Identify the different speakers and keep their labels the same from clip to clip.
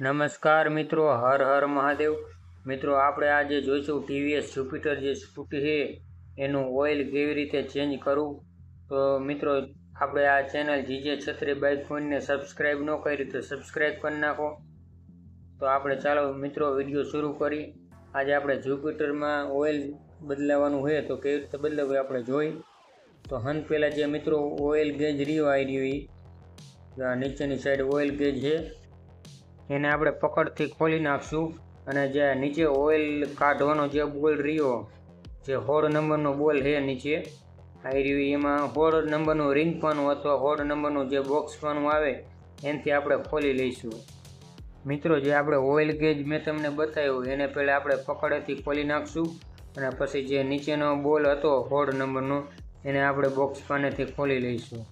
Speaker 1: નમસ્કાર મિત્રો, હર હર મહાદેવ. મિત્રો, આપણે આજે જોઈશું ટીવીએસ જુપિટર જે સ્કૂટી છે, એનું ઓઇલ કેવી રીતે ચેન્જ કરવું? તો મિત્રો, આપણે આ ચેનલ જીજે છત્રી બાઇક ફોનને સબસ્ક્રાઈબ ન કરી તો સબસ્ક્રાઈબ કરી નાખો. તો આપણે ચાલો મિત્રો, વીડિયો શરૂ કરી. આજે આપણે જુપિટરમાં ઓઇલ બદલાવાનું હોય તો કેવી રીતે બદલાવું આપણે જોઈ. તો હન પહેલાં જે મિત્રો, ઓઇલ ગેજ રહ્યો આવી રહ્યો નીચેની સાઈડ ઓઇલ ગેજ છે. એને આપણે પકડથી ખોલી નાખશું અને જે નીચે ઓઇલ કાઢવાનો જે બોલ રહ્યો, જે હોળ નંબરનો બોલ છે નીચે આવી રહ્યું એમાં હોળ નંબરનું રિંગ પાનું અથવા હોળ નંબરનું જે બોક્સ પાનું આવે, એનાથી આપણે ખોલી લઈશું. મિત્રો, જે આપણે ઓઇલ ગેજ મેં તમને બતાવ્યું, એને પહેલાં આપણે પકડેથી ખોલી નાખશું અને પછી જે નીચેનો બોલ હતો હોળ નંબરનો, એને આપણે બોક્સ પાનેથી ખોલી લઈશું.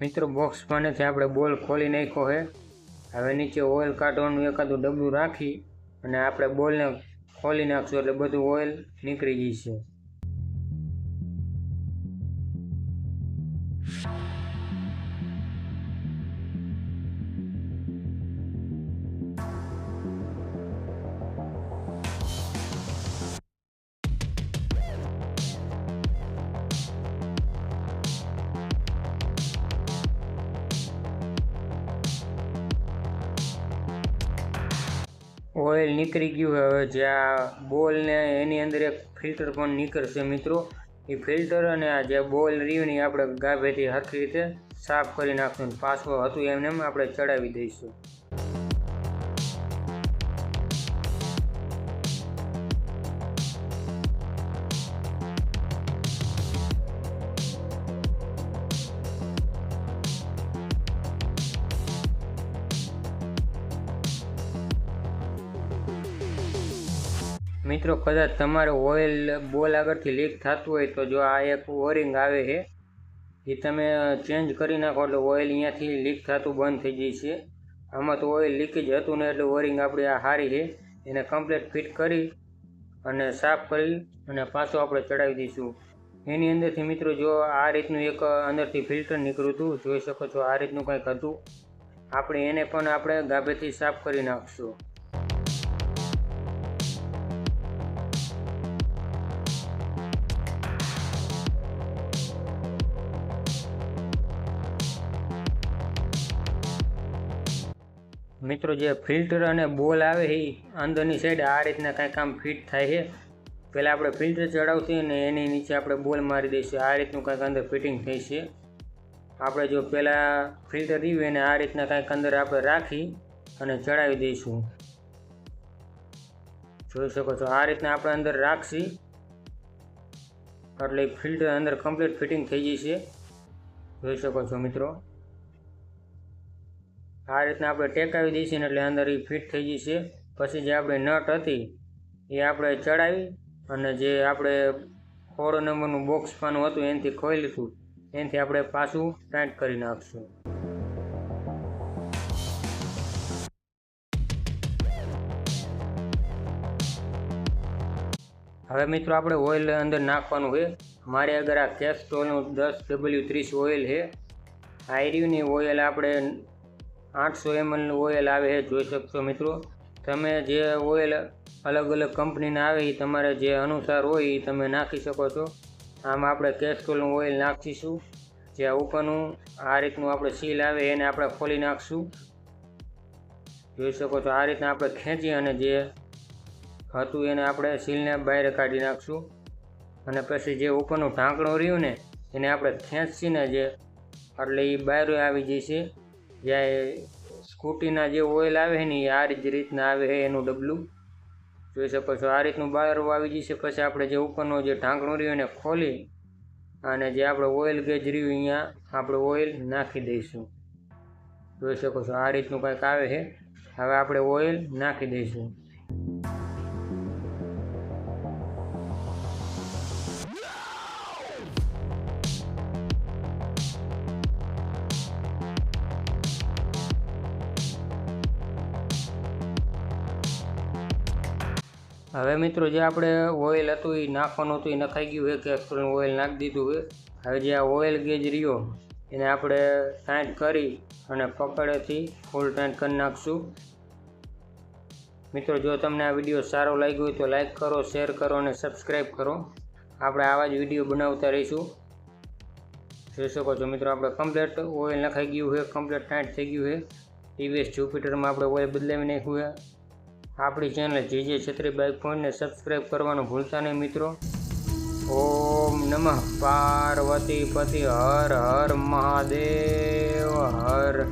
Speaker 1: મિત્રો બોક્સ પાનેથી આપણે બોલ ખોલી નાખ્યો છે. હવે નીચે ઓઇલ કાઢવાનું એકાદું ડબલું રાખી અને આપણે બોલને ખોલી નાખશું એટલે બધું ઓઇલ નીકળી જશે. ઓઇલ નીકળી ગયું હવે જે આ બોલ ને એની અંદર એક ફિલ્ટર પણ નીકળશે મિત્રો. એ ફિલ્ટર અને આ જે બોલ રહ્યું આપણે ગાભેથી હરખી રીતે સાફ કરી નાખશું. પાછું હતું એમને આપણે ચડાવી દઈશું. મિત્રો, કદાચ તમારે ઓઇલ બોલ આગળથી લીક થતું હોય તો જો આ એક ઓરિંગ આવે છે, એ તમે ચેન્જ કરી નાખો એટલે ઓઇલ અહીંયાથી લીક થતું બંધ થઈ જાય છે. આમાં તો ઓઇલ લીકેજ હતું ને એટલે ઓરિંગ આપણી આ સારી છે. એને કમ્પ્લીટ ફિટ કરી અને સાફ કરી અને પાછું આપણે ચડાવી દઈશું. એની અંદરથી મિત્રો, જો આ રીતનું એક અંદરથી ફિલ્ટર નીકળ્યું હતું, જોઈ શકો છો આ રીતનું કંઈક હતું. આપણે એને પણ આપણે ગાભેથી સાફ કરી નાખશું. મિત્રો, જે ફિલ્ટર અને બોલ આવે એ અંદરની સાઈડ આ રીતના કાંઈક આમ ફિટ થાય છે. પહેલાં આપણે ફિલ્ટર ચડાવશું અને એની નીચે આપણે બોલ મારી દઈશું. આ રીતનું કાંઈક અંદર ફિટિંગ થઈ છે. આપણે જો પહેલાં ફિલ્ટર રહ્યું એને આ રીતના કાંઈક અંદર આપણે રાખી અને ચડાવી દઈશું. જોઈ શકો છો, આ રીતના આપણે અંદર રાખશી. એટલે ફિલ્ટર અંદર કમ્પ્લીટ ફિટિંગ થઈ જશે. જોઈ શકો છો મિત્રો. આ રીતના આપણે ટેકાવી દઈશું એટલે અંદર એ ફિટ થઈ જશે. પછી જે આપણે નટ હતી, એ આપણે ચડાવી અને જે આપણે ફોર નંબરનું બોક્સ પાનું હતું, એનાથી ખોઈ લીધું એનાથી આપણે પાછું ટાઈટ કરી નાખશું. હવે મિત્રો આપણે ઓઇલ અંદર નાખવાનું છે. મારે અગર આ કેસ્ટ્રોલનું દસ ડબલ્યુ ત્રીસ ઓઇલ છે આયર્યુની ઓઇલ આપણે આઠસો એમએલનું ઓઇલ આવે છે, જોઈ શકશો મિત્રો. તમે જે ઓઇલ અલગ અલગ કંપનીના આવે, એ તમારે જે અનુસાર હોય, એ તમે નાખી શકો છો. આમ આપણે કેસ્ટ્રોલનું ઓઇલ નાખીશું. જે ઉપરનું, આ રીતનું આપણે સીલ આવે, એને આપણે ખોલી નાખશું. જોઈ શકો છો, આ રીતના આપણે ખેંચી અને જે હતું એને આપણે સીલને બહાર કાઢી નાખશું. અને પછી જે ઉપરનું ઢાંકણું રહ્યું ને, એને આપણે ખેંચીને જે, એટલે એ બહાર આવી જશે. જ્યાં સ્કૂટીના જે ઓઇલ આવે ને, એ આ જ રીતના આવે છે એનું ડબલું. જોઈ શકો છો, આ રીતનું બહાર આવી જશે. પછી આપણે જે ઉપરનું જે ઢાંકણું રહ્યું એને ખોલી અને જે આપણે ઓઇલ ગેજ રહ્યું અહીંયા, આપણે ઓઇલ નાખી દઈશું. જોઈ શકો છો, આ રીતનું કંઈક આવે છે. હવે આપણે ઓઇલ નાખી દઈશું. હવે મિત્રો જે આપણે ઓઇલ હતું એ નાખવાનું હતું, એ નખાઈ ગયું, એક એક્સપ્રેન ઓઇલ નાખી દીધું હોય હવે જે આ ઓઇલ ગેજ રહ્યો, એને આપણે ટાઈટ કરી અને પકડેથી ફૂલ ટાઈટ કરી નાખશું. મિત્રો, જો તમને આ વીડિયો સારો લાગ્યો હોય તો લાઈક કરો, શેર કરો અને સબસ્ક્રાઈબ કરો. આપણે આવા જ વીડિયો બનાવતા રહીશું. જોઈ શકો છો મિત્રો, આપણે કમ્પ્લેટ ઓઇલ નખાઈ ગયું છે કમ્પ્લેટ ટાઈટ થઈ ગયું છે. ટીવીએસ જુપિટરમાં આપણે ઓઇલ બદલાવી નાખ્યું છે. આપણી ચેનલ જે છત્રી બાઇક ફોનને સબસ્ક્રાઈબ કરવાનું ભૂલતા નહીં મિત્રો. ઓમ નમઃ. પાર્વતી પતિ. હર હર મહાદેવ. હર